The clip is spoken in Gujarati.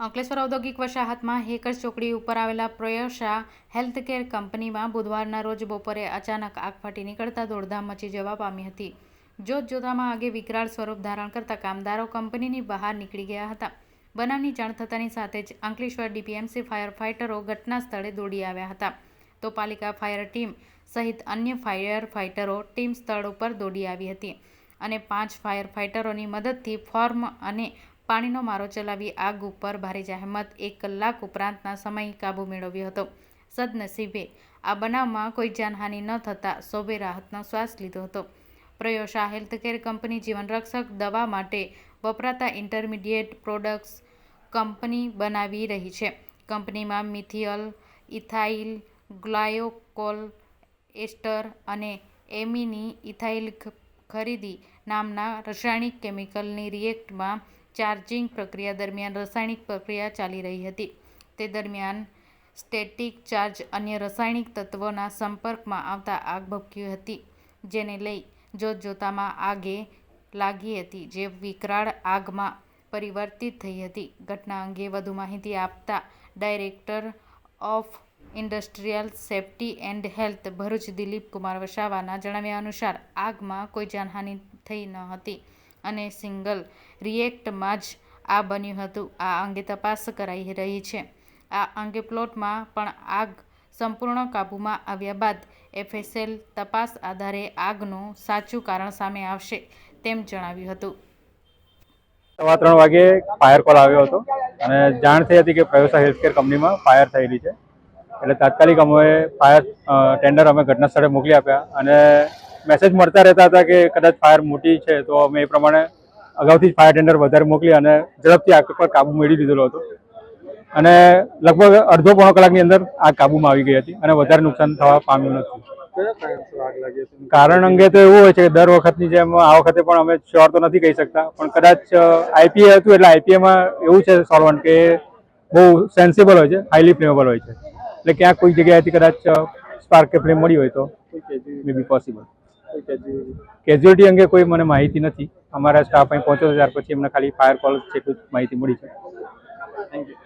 અંકલેશ્વર ઔદ્યોગિક વસાહતમાં હેકર ચોકડી ઉપર આવેલા પ્રયોશા હેલ્થકેર કંપનીમાં બુધવારના રોજ બપોરે અચાનક આગ ફાટી નીકળતા દોડધામ મચી જવા પામી હતી. જોત જોતામાં આગે વિકરાળ સ્વરૂપ ધારણ કરતા કામદારો કંપનીની બહાર નીકળી ગયા હતા. બનાવની જાણ થતાની સાથે જ અંકલેશ્વર ડીપીએમસી ફાયર ફાઇટરો ઘટના સ્થળે દોડી આવ્યા હતા. તો પાલિકા ફાયર ટીમ સહિત અન્ય ફાયર ફાઇટરો ટીમ સ્થળ ઉપર દોડી આવી હતી અને પાંચ ફાયર ફાઇટરોની મદદથી ફોર્મ અને પાણીનો મારો ચલાવી આગ ઉપર ભારે જહેમત એક કલાક ઉપરાંતના સમય કાબૂ મેળવ્યો હતો. સદનસીબે આ બનાવમાં કોઈ જાનહાનિ ન થતાં સૌએ રાહતનો શ્વાસ લીધો હતો. પ્રયોશા હેલ્થકેર કંપની જીવનરક્ષક દવા માટે વપરાતા ઇન્ટરમીડિયેટ પ્રોડક્ટ્સ કંપની બનાવી રહી છે. કંપનીમાં મિથિયલ, ઇથાઇલ, ગ્લાયોકોલ, એસ્ટર અને એમિની ઇથાઇલ ખરીદી નામના રાસાયણિક કેમિકલની રિએક્ટમાં ચાર્જિંગ પ્રક્રિયા દરમિયાન રાસાયણિક પ્રક્રિયા ચાલી રહી હતી. તે દરમિયાન સ્ટેટિક ચાર્જ અન્ય રાસાયણિક તત્વોના સંપર્કમાં આવતા આગ ભભકી હતી, જેને લઈ જોતજોતામાં આગે લાગી હતી, જે વિકરાળ આગમાં પરિવર્તિત થઈ હતી. ઘટના અંગે વધુ માહિતી આપતા director of industrial safety and health Bharuch Dilip Kumar વસાવાના જણાવ્યા અનુસાર, આગમાં કોઈ જાનહાનિ થઈ ન હતી. અને સિંગલ રિએક્ટમાં જ આ બન્યું હતું. આ અંગે તપાસ કરાઈ રહી છે. આ અંગે પ્લોટમાં પણ આગ સંપૂર્ણ કાબૂમાં આવ્યા બાદ એફએસએલ તપાસ આધારે આગનું સાચું કારણ સામે આવશે તેમ જણાવ્યું હતું. સવા ત્રણ વાગે ફાયર કોલ આવ્યો હતો અને જાણ થઈ હતી કે પ્રયોસા હેલ્થકેર કંપનીમાં ફાયર થયેલી છે. એટલે તાત્કાલિક અમે ફાયર ટેન્ડર અમે ઘટના સ્થળે મોકલી આપ્યા અને મેસેજ મળતા રહેતા હતા કે કદાચ ફાયર મોટી છે તો અમે એ પ્રમાણે અગાઉથી જ ફાયર ટેન્ડર વધારે મોકલી અને ઝડપથી આગ પર કાબુ મેળવી દીધેલો હતો. અને લગભગ અડધો પોણો કલાકની અંદર આગ કાબૂમાં આવી ગઈ હતી અને વધારે નુકસાન થવા પામ્યું નથી. કારણ અંગે તો એવું હોય છે કે દર વખતની જેમ આ વખતે પણ અમે શ્યોર તો નથી કહી શકતા પણ કદાચ આઈપીએ હતું એટલે આઈપીએમાં એવું છે સોલ્વન્ટ કે બહુ સેન્સિબલ હોય છે હાઈલી ફ્લેમેબલ હોય છે. એટલે ક્યાંક કોઈ જગ્યાએથી કદાચ સ્પાર્ક કે ફ્લેમ મળી હોય તો મે બી પોસિબલ કેઝ્યુઅલિટી અંગે કોઈ મને માહિતી નથી. અમારા સ્ટાફ અહીં પહોંચ્યો ત્યાર પછી એમને ખાલી ફાયર કોલ છે માહિતી મળી છે. Thank you